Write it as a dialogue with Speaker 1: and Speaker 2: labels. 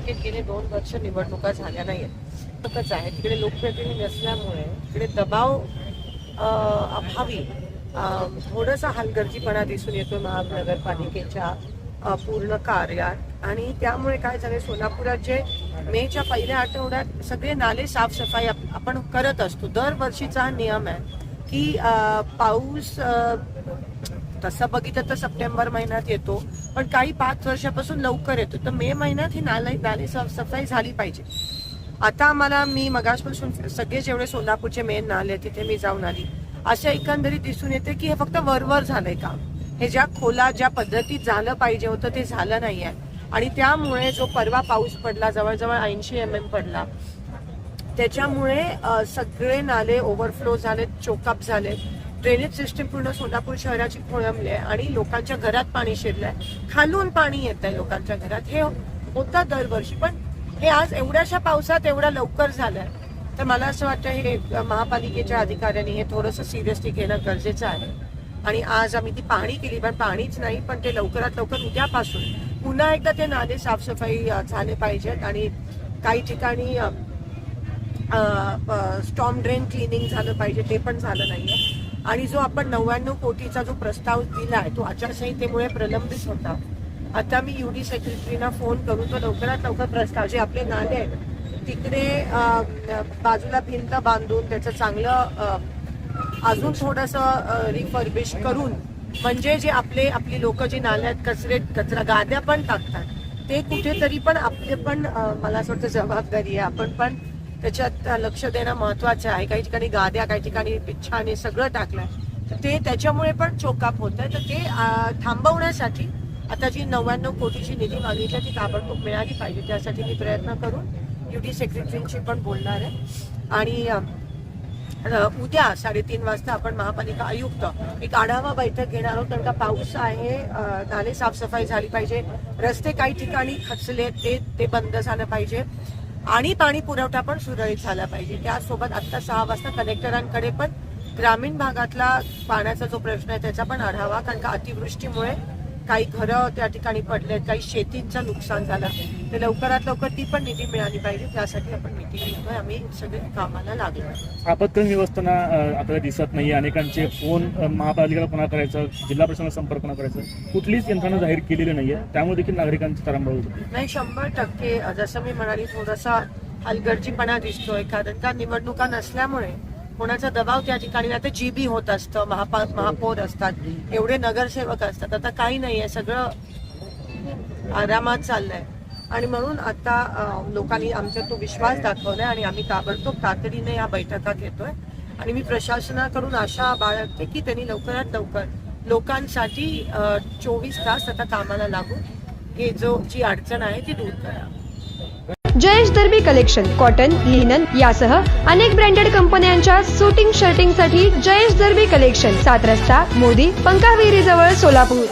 Speaker 1: गेले दोन वर्ष निवडणुका झाल्या नाहीत तसंच आहे तिकडे लोकप्रतिनिधी नसल्यामुळे तिकडे दबाव अभावी थोडासा हलगर्जीपणा दिसून येतो महानगरपालिकेच्या पूर्ण कार्यात. आणि त्यामुळे काय झालं सोलापुरात जे मेच्या पहिल्या आठवड्यात सगळे नाले साफसफाई आपण करत असतो. दरवर्षीचा हा नियम आहे की पाऊस तसं बघितलं तर सप्टेंबर महिन्यात येतो पण काही पाच वर्षापासून लवकर येतो. तर मे महिन्यात ही नाले नाले सफाई झाली पाहिजे. आता आम्हाला मी मगासपासून सगळे जेवढे सोलापूरचे मेन नाले तिथे मी जाऊन आली. अशा एकंदरीत दिसून येते की हे फक्त वरवर झालंय काम. हे ज्या खोला ज्या पद्धतीत झालं पाहिजे होतं ते झालं नाही आहे आणि त्यामुळे जो परवा पाऊस पडला जवळजवळ ऐंशी एम एम पडला त्याच्यामुळे सगळे नाले ओव्हरफ्लो झालेत चोकअप झालेत. ड्रेनेज सिस्टीम पूर्ण सोलापूर शहराची खोळंबली आहे आणि लोकांच्या घरात पाणी शिरलंय. खालून पाणी येत आहे लोकांच्या घरात. हे होतं दरवर्षी पण हे आज एवढ्याशा पावसात एवढ्या लवकर झालंय. तर मला असं वाटतं हे महापालिकेच्या अधिकाऱ्यांनी हे थोडंसं सिरियसली घेणं गरजेचं आहे. आणि आज आम्ही ती पाहणी केली पण पाणीच नाही पण ते लवकरात लवकर उद्यापासून पुन्हा एकदा ते नाले साफसफाई झाले पाहिजेत. आणि काही ठिकाणी स्टॉम ड्रेन क्लिनिंग झालं पाहिजे ते पण झालं नाहीये. आणि जो आपण नव्याण्णव कोटीचा जो प्रस्ताव दिला आहे तो आचारसंहितेमुळे प्रलंबित होता. आता मी युडी सेक्रेटरीना फोन करून तो लवकरात लवकर प्रस्ताव जे आपले नाले आहेत तिकडे बाजूला भिंत बांधून त्याचं चांगलं अजून थोडस रिफर्बिश करून म्हणजे जे आपले आपली लोक जी नाल्यात कचरे कचरा गाद्या पण टाकतात ते कुठेतरी पण आपले पण मला असं वाटतं जबाबदारी आहे. आपण पण त्याच्यात लक्ष देणं महत्वाचं आहे. काही ठिकाणी गाद्या काही ठिकाणी पिच्छाने सगळं टाकलंय. तर ते त्याच्यामुळे पण चोकाप होत आहे तर ते थांबवण्यासाठी आता जी नव्याण्णव कोटीची निधी मागितली ती ताबडतोब मिळाली पाहिजे. त्यासाठी मी प्रयत्न करून युटी सेक्रेटरींशी पण बोलणार आहे. आणि उद्या साडेतीन वाजता आपण महापालिका आयुक्त एक आढावा बैठक घेणार आहोत. कारण का पाऊस आहे नाले साफसफाई झाली पाहिजे. रस्ते काही ठिकाणी खचले ते ते बंद झालं पाहिजे. आणि पाणी पुरवठा पण सुरळीत झाला पाहिजे. त्यासोबत आता सहा वाजता कलेक्टरांकडे पण ग्रामीण भागातला पाण्याचा जो प्रश्न आहे त्याचा पण आढावा कारण का अतिवृष्टीमुळे काही घरं त्या ठिकाणी पडलेत काही शेतीचं नुकसान झालं. तर लवकरात लवकर ती पण निधी मिळाली पाहिजे त्यासाठी आपण मिटिंग घेतोय आम्ही सगळे कामाला लागलो.
Speaker 2: आपत्कालीन व्यवस्थापना अ, आपल्याला दिसत नाही अनेकांचे फोन महापालिकेला पुन्हा करायचं जिल्हा प्रशासनाला संपर्क पुन्हा करायचं. कुठलीच यंत्रणा जाहीर केलेली नाहीये. त्यामुळे देखील नागरिकांची तारांबळ होत
Speaker 1: नाही शंभर टक्के जसं मी म्हणाली थोडासा हलगर्जीपणा दिसतोय. कारण का निवडणुका नसल्यामुळे कोणाचा दबाव त्या ठिकाणी आता जीबी होत असतं महापा महापौर असतात एवढे नगरसेवक असतात. आता काही नाहीये सगळं आरामात चाललंय. आणि म्हणून आता लोकांनी आमचा तो विश्वास दाखवलाय आणि आम्ही ताबडतोब तातडीने या बैठकात घेतोय. आणि मी प्रशासनाकडून आशा बाळगते की त्यांनी लवकरात लवकर लोकांसाठी चोवीस तास आता कामाला लागून हे जो जी अडचण आहे ती दूर करा.
Speaker 3: Jayesh Darbi collection cotton linen यासह अनेक ब्रँडेड कंपन्यांच्या सुटिंग शर्टिंगसाठी जयेश दर्बी कलेक्शन सात रस्ता मोदी पंकाविहिरी जवळ सोलापूर.